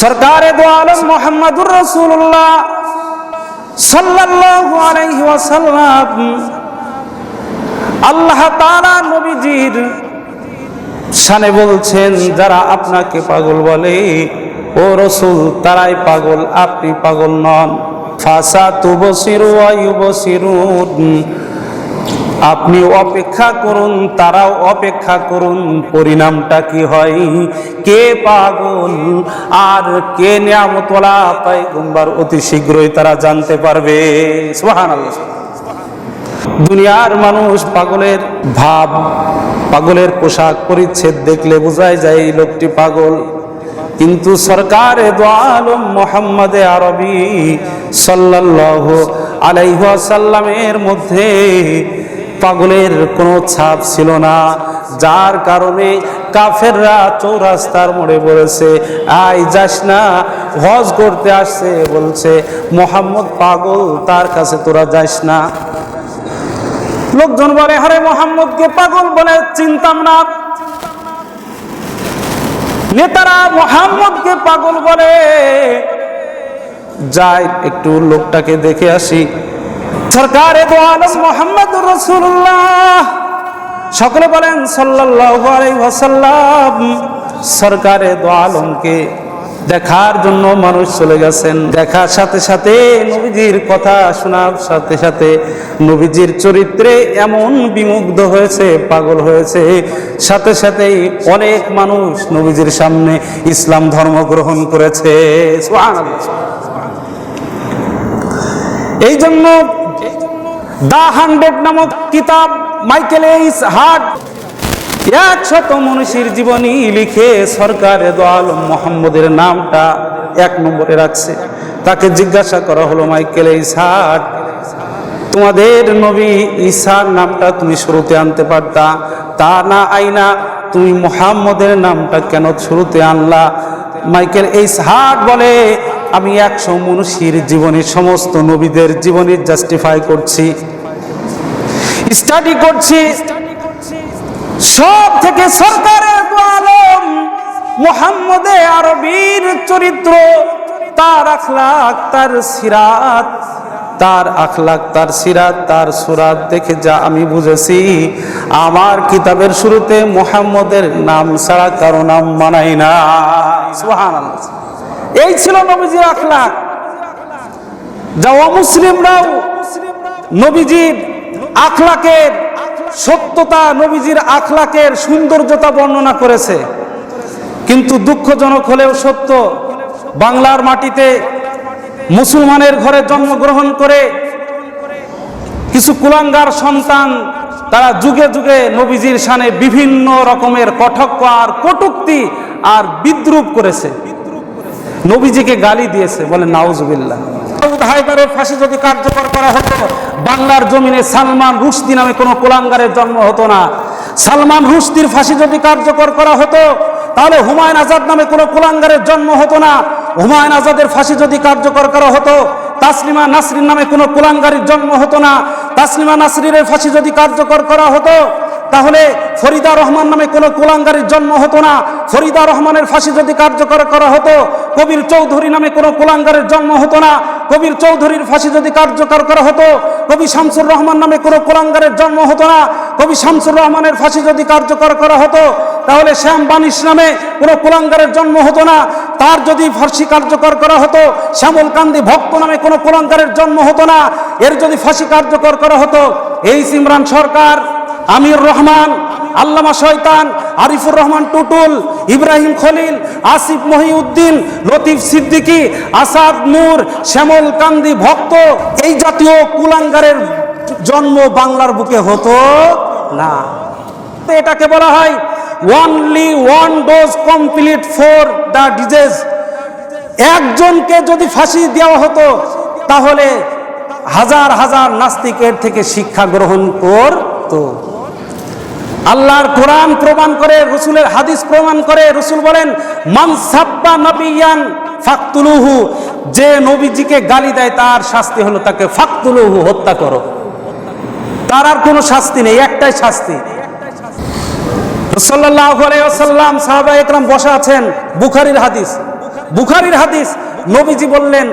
সরকারে দো আলম মোহাম্মদুর রসুল্লাহ সাল্লাল্লাহু আলাইহি ওয়াসাল্লাম। আল্লাহ তাআলা নবীজির শানে বলছেন, যারা আপনাকে পাগল বলে, ও রসুল, তারাই পাগল, আপনি পাগল নন। ফাসা তুবসিরু আয়ুবসিরুন আপনি অপেক্ষা করুন, তারাও অপেক্ষা করুন, পরিণামটা কি হয়? কে পাগল? আর কে নিয়ামতলা পাইগম্বার অতি শীঘ্রই তারা জানতে পারবে। সুবহানাল্লাহ। দুনিয়ার মানুষ পাগলের ভাব, পাগলের পোশাক, পরিচ্ছেদ দেখলে বোঝাই যায় এই লোকটি পাগল। কিন্তু সরকার মোহাম্মদে আরবি সাল্লাল্লাহু আলাইহি ওয়াসাল্লামের মধ্যে পাগলের কোনো ছাপ ছিল না, যার কারণে কাফেররা চৌরাস্তার মোড়ে বলেছে আই যাস না, হজ করতে আসছে, বলছে, মোহাম্মদ পাগল, তার কাছে তোরা যাস না। লোকজন বলে হারে মোহাম্মদকে পাগল বলে চিনতাম না। নেতারা মোহাম্মদকে পাগল বলে। যাই, একটু লোকটাকে দেখে আসি। সরকারে মোহাম্মদ রসুল্লাহ। সকলে বলেন সাল্লাহ সরকারে দো আলমকে দেখার জন্য মানুষ চলে গেছেন। দেখার সাথে সাথে নবীজির কথা শোনার সাথে সাথে নবীজির চরিত্রে এমন বিমুগ্ধ হয়েছে, পাগল হয়েছে। সাথে সাথেই অনেক মানুষ নবীজির সামনে ইসলাম ধর্ম গ্রহণ করেছে। এই জন্য দা হান্ড্রেড নামক কিতাব মাইকেল এইস হার্ট একশত মনীষীর জীবনী লিখে সরকারে দল মোহাম্মদের নামটা এক নম্বরে রাখছে। তাকে জিজ্ঞাসা করা হলো, মাইকেল এইস হার্ট তোমাদের নবী ঈসার নামটা তুমি শুরুতে আনতে পারতা? তা না আইনা, তুমি মোহাম্মদের নামটা কেন শুরুতে আনলা? মাইকেল এইস হার্ট বলে, আমি একশো মনীষীর জীবনী, সমস্ত নবীদের জীবনী জাস্টিফাই করছি স্টাডি করছি সব থেকে সরকারের আলম, মোহাম্মদে আরবির চরিত্র। তার আখলাক, তার সিরাত, তার আখলাক, তার সিরাত, তার সুরাত দেখে যা আমি বুঝেছি। আমার কিতাবের শুরুতে মোহাম্মদের নাম ছাড়া কারও নাম মানাই না। এই ছিল নবীজির আখলাক। যা অমুসলিমরাও নবীজির আখলাকের সত্যতা নবীজির আখলাকের সৌন্দর্যতা বর্ণনা করেছে। কিন্তু দুঃখজনক হলেও সত্য, বাংলার মাটিতে মুসলমানের ঘরে জন্মগ্রহণ করে কিছু কুলাঙ্গার সন্তান, তারা যুগে যুগে নবীজির সানে বিভিন্ন রকমের কঠক্য আর কটুক্তি আর বিদ্রুপ করেছে। নবীজিকে গালি দিয়েছে, বলে, নাউজুবিল্লাহ। দাউদ হায়দারের ফাঁসি যদি কার্যকর করা হতো, বাংলার জমিনে সালমান রুশদি নামে কোনো কুলাঙ্গারের জন্ম হতো না। সালমান রুশদির ফাঁসি যদি কার্যকর করা হতো, তাহলে হুমায়ুন আজাদ নামে কোনো কুলাঙ্গারের জন্ম হতো না। হুমায়ুন আজাদের ফাঁসি যদি কার্যকর করা হতো, তাসলিমা নাসরিন নামে কোনো কুলাঙ্গারির জন্ম হতো না। তাসলিমা নাসরিনের ফাঁসি যদি কার্যকর করা হতো তাহলে ফরিদা রহমান নামে কোনো কুলাঙ্গারির জন্ম হতো না। ফরিদা রহমানের ফাঁসি যদি কার্যকর করা হতো, কবির চৌধুরী নামে কোনো কুলাঙ্গারের জন্ম হতো না। কবির চৌধুরীর ফাঁসি যদি কার্যকর করা হতো, কবি শামসুর রহমান নামে কোনো কুলাঙ্গারের জন্ম হতো না। কবি শামসুর রহমানের ফাঁসি যদি কার্যকর করা হতো, তাহলে শ্যাম বানিশ নামে কোনো কুলাঙ্গারের জন্ম হতো না। তার যদি ফাঁসি কার্যকর করা হতো, শ্যামল কান্দি ভক্ত নামে কোনো কুলাঙ্গারের জন্ম হতো না। এর যদি ফাঁসি কার্যকর করা হতো, এই সিমরান সরকার আমির রহমান, আল্লামা শয়তান, আরিফুর রহমান টুটুল, ইব্রাহিম খলিল, আসিফ মহিউদ্দিন, লতিফ সিদ্দিকী, আসাদ নূর, শ্যামল কান্দি ভক্ত, এই জাতীয় কুলাঙ্গারের জন্ম বাংলার বুকে হতো না। এটাকে বলা হয় only one dose complete for the disease একজনকে যদি ফাঁসি দেওয়া হতো, তাহলে হাজার হাজার নাস্তিকের থেকে শিক্ষা গ্রহণ করতো। আল্লাহর কোরআন প্রমাণ করে, রসুলের হাদিস প্রমাণ করে, রসুল বলেন, মান সাব্বা নবিয়ান ফাকতুলুহু যে নবীজিকে গালি দেয়, তার শাস্তি হলো তাকে ফাকতুলুহু, হত্যা করো। তার আর কোনো শাস্তি নেই, একটাই শাস্তি। সাল্লাল্লাহু আলাইহি ওয়াসাল্লাম, সাহাবা একরাম বসা আছেন, বুখারীর হাদিস। বুখারির হাদিস, নবীজি বললেন,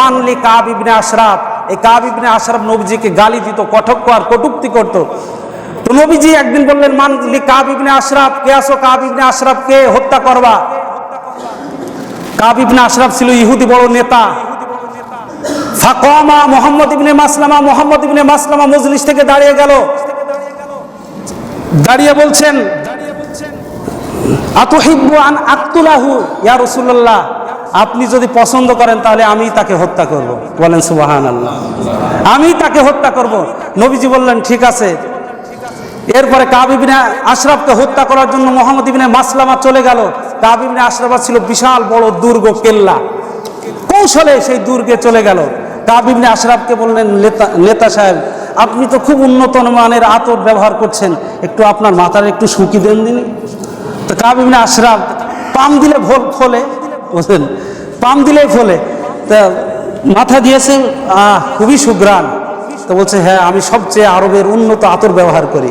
মানলি কাব ইবনে আশরাফ এই কাব ইবনে আশরাফ নবীজিকে গালি দিত, কটক্ষ আর কটুক্তি করত। তো নবীজি একদিন বললেন মানলি কাব ইবনে আশরাফ, কে আসো কাব ইবনে আশরাফকে হত্যা করবা? কাব ইবনে আশরাফ ছিল ইহুদি বড় নেতা। ফাকমা মোহাম্মদ ইবনে মাসলামা, মোহাম্মদ ইবনে মাসলামা মজলিস থেকে দাঁড়িয়ে গেল। দাঁড়িয়ে বলছেন, আতহিব্বু আন আক্তুলাহু, ইয়া রাসূলুল্লাহ, আপনি যদি পছন্দ করেন তাহলে আমি তাকে হত্যা করব। বলেন সুবাহান আমি তাকে হত্যা করব। নবীজি বললেন, ঠিক আছে। এরপরে কাবিবিনে আশরাফকে হত্যা করার জন্য মোহাম্মদ ইবিনে মাসলামা চলে গেল। কাবিবিনে আশরাফা ছিল বিশাল বড় দুর্গ কেল্লা। কৌশলে সেই দুর্গে চলে গেল। কাবিবনে আশরাফকে বললেন, নেতা সাহেব, আপনি তো খুব উন্নত মানের আতর ব্যবহার করছেন। একটু আপনার মাথার একটু শুকি দেন দিনই তো কাবিবনে আশরাফ পাম দিলে ভোল ফলে, বুঝলেন? পাম দিলেই ফলে। তা মাথা দিয়েছে খুবই সুগ্রাণ তো বলছে হ্যাঁ আমি সবচেয়ে আরবের উন্নত আতর ব্যবহার করি।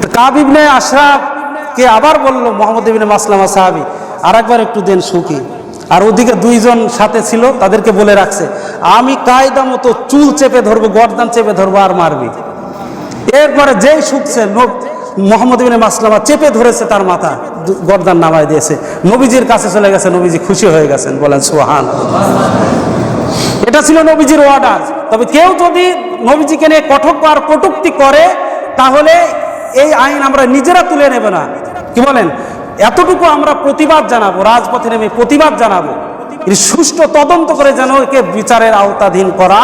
তো কাবিবনে আশরাফকে আবার বলল মোহাম্মদ ইবিনে মাসলামা সাহাবি আর একবার একটু দেন সুখী। আর ওদিকে দুইজন সাথে ছিল, তাদেরকে বলে রাখছে, আমি কায়দা মতো চুল চেপে ধরবো, গর্দান চেপে ধরবো, আর মারবি। এরপরে যেই শুকছে মোহাম্মদ ইবিনে মাসলামা চেপে ধরেছে তার মাথা গর্দান নামায় দিয়েছে। নবীজির কাছে চলে গেছে, নবীজি খুশি হয়ে গেছেন, বলেন সোহান এটা ছিল নবীজির অর্ডার তবে কেউ যদি নবীজিকে নিয়ে কঠোর আর কটুক্তি করে, তাহলে এই আইন আমরা নিজেরা তুলে নেব না। কি বলেন? এতটুকু আমরা প্রতিবাদ জানাব, রাজপথে নেমে প্রতিবাদ জানাব। সুষ্ঠু তদন্ত করে যেন একে বিচারের আওতাধীন করা